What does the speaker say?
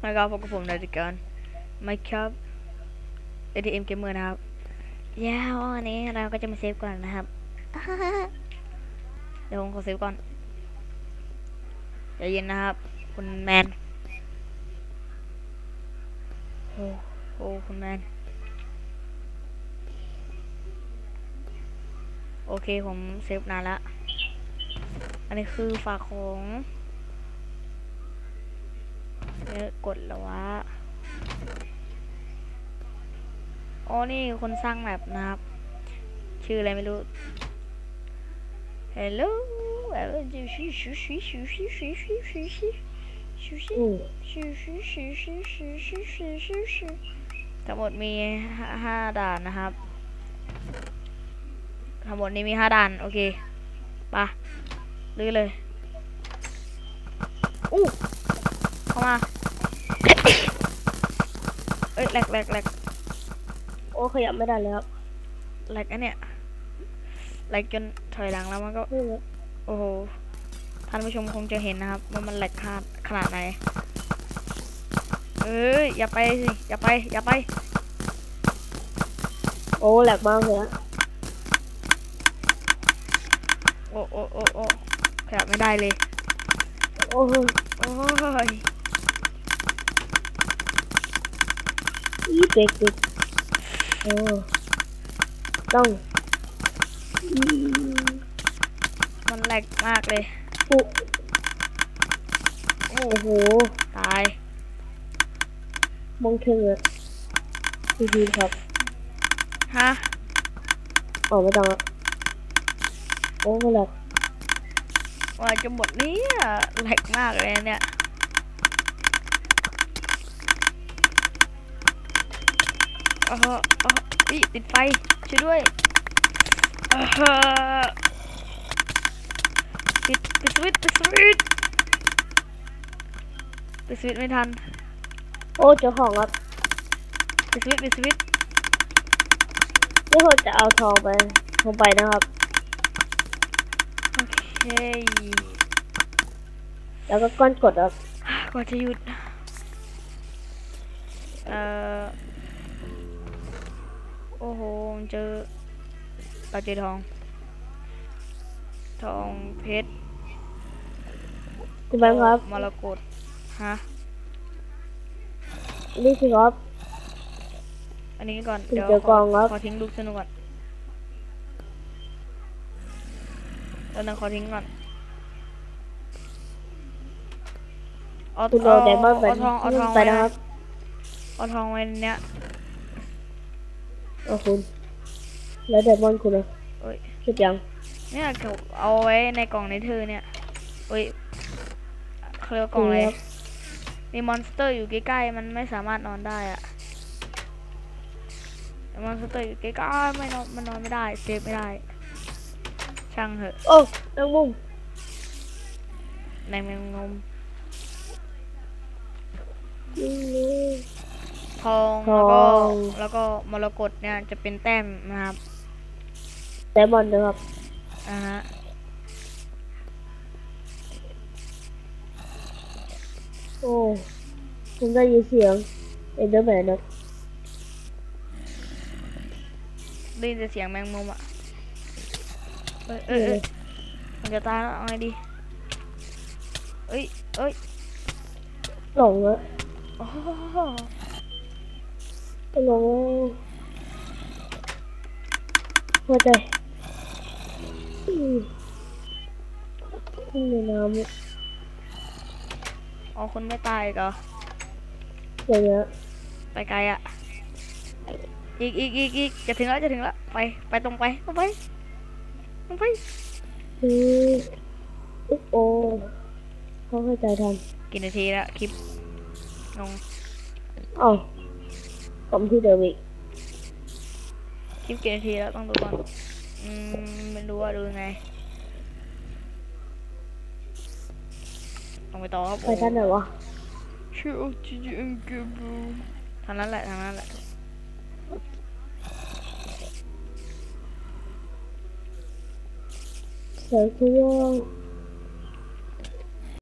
แล้วก็พบกับผมในรายการไม่ครับ ATM Gamer นะครับยาวันนี้เราก็จะมาเซฟก่อนนะครับ เดี๋ยวผมขอเซฟก่อนใจเย็นนะครับ คุณแมน โอ้โอ้คุณแมน โอเคผมเซฟนานละ อันนี้คือฝากของเนี่ย กดแล้ววะอ๋อนี่คนสร้างแมปนะครับ ชื่ออะไรไม่รู้ Hello ชูชูชูชูชูชูชูชูชูชูชูชูอืมชูชูชูชูชูชูชูชูชูทั้งหมดมีห้าด่านนะครับ ทั้งหมดนี้มีห้าด่าน โอเคปะลุยเลยอู้เข้ามา เอ้ยแหลกแหลกแหลกโอ้ขยับไม่ได้แล้วแหลกอันเนี้ยแหลกจนถอยหลังแล้วมันก็นี่นะโอ้โห ท่านผู้ชมคงจะเห็นนะครับ ว่ามันแหลกขนาดขนาดไหน เอ้ยอย่าไปสิ อย่าไป อย่าไป โอ้แหลกมากเลยอะโอ้โอ้โอ้โอ้ขยับไม่ได้เลย โอ้โหโอ้ย เด็กเด็กโอ้ต้องอืมมันแหลกมากเลยปุ๊โอ้โห ตาย มองเชิงอะพีพีครับ ฮะออกไม่ต้องอะโอ้แหลกว่าจะหมดนี้อะแหลกมากเลยเนี่ย เออเอออีติดไฟ ช่วยด้วยเออปิดปิดสวิตช์ปิดสวิตช์ปิดสวิตช์ไม่ทัน โอ้เจ้าของครับปิดสวิตช์ปิดสวิตช์นี่เขาจะเอาทองไปลงไปนะครับ โอเค แล้วก็ก้อนกดครับกว่าจะหยุด เอ่อ โอ้โห เจอเราเจอทอง ทองเพชรคุณแบงค์ครับมรกตฮะนี่สิครับ อันนี้ก่อนถึงเดี๋ยวเจอขกอองครับขอทิ้งลูกสนุกก่อนแล้วนึงขอทิ้งก่อนเอาคุณเอาเอาไดมอนด์ไปเอาทองเอาทองไปไว้นะครับเอาทองไว้ในเนี้ย เอาคุณ แล้วไดมอนด์คุณนะเอ้ยเก็บยัง เนี่ยเขาเอาไว้ในกล่องในเธอเนี่ยเอ้ยเขาเรียกว่ากล่องอะไรครับมีมอนสเตอร์อยู่ใกล้ๆ มันไม่สามารถนอนได้อะมอนสเตอร์อยู่ใกล้ๆไม่นอนมันนอนไม่ได้เซฟไม่ได้ ช่างเถอะ โอ้แมงมุมในแมงมุมนี่นี่ ทองทแล้วอก็งแล้วก็มรกตเนี่ยจะเป็นแต้มนะครับไดมอนด์นะครับ อ่าฮะโอ้ผมได้ยินเสียงเอ็นเดอร์แมนนะได้ยินแต่เสียงแมงมุมอะเอ้ยเอ้ยเอ้ยมันจะตายแล้วเอาไงดีเอ้ยเอ้ยหลงอะโอ้โหห ลงหัวใจอืมขึ้นในน้ำเนี่ยอ๋อคุณไม่ตายอีกเหรออย่างเงี้ยไปไกลอะ อีกอีกอีกอีกจะถึงแล้วจะถึงแล้ว ไป ไปตรงไปตรงไปตรงไปอืมอุ๊บโอ้เขาเข้าใจทันกี่นาทีแล้วคลิปงงอ๋อ cộng thi được việc kiếm kia thì đã tăng được con. Uhm, mình đua đường này. Không phải to không phải thân được không? Chịu chịu chịu thằng lăn lại thằng lăn lại. Sợ chưa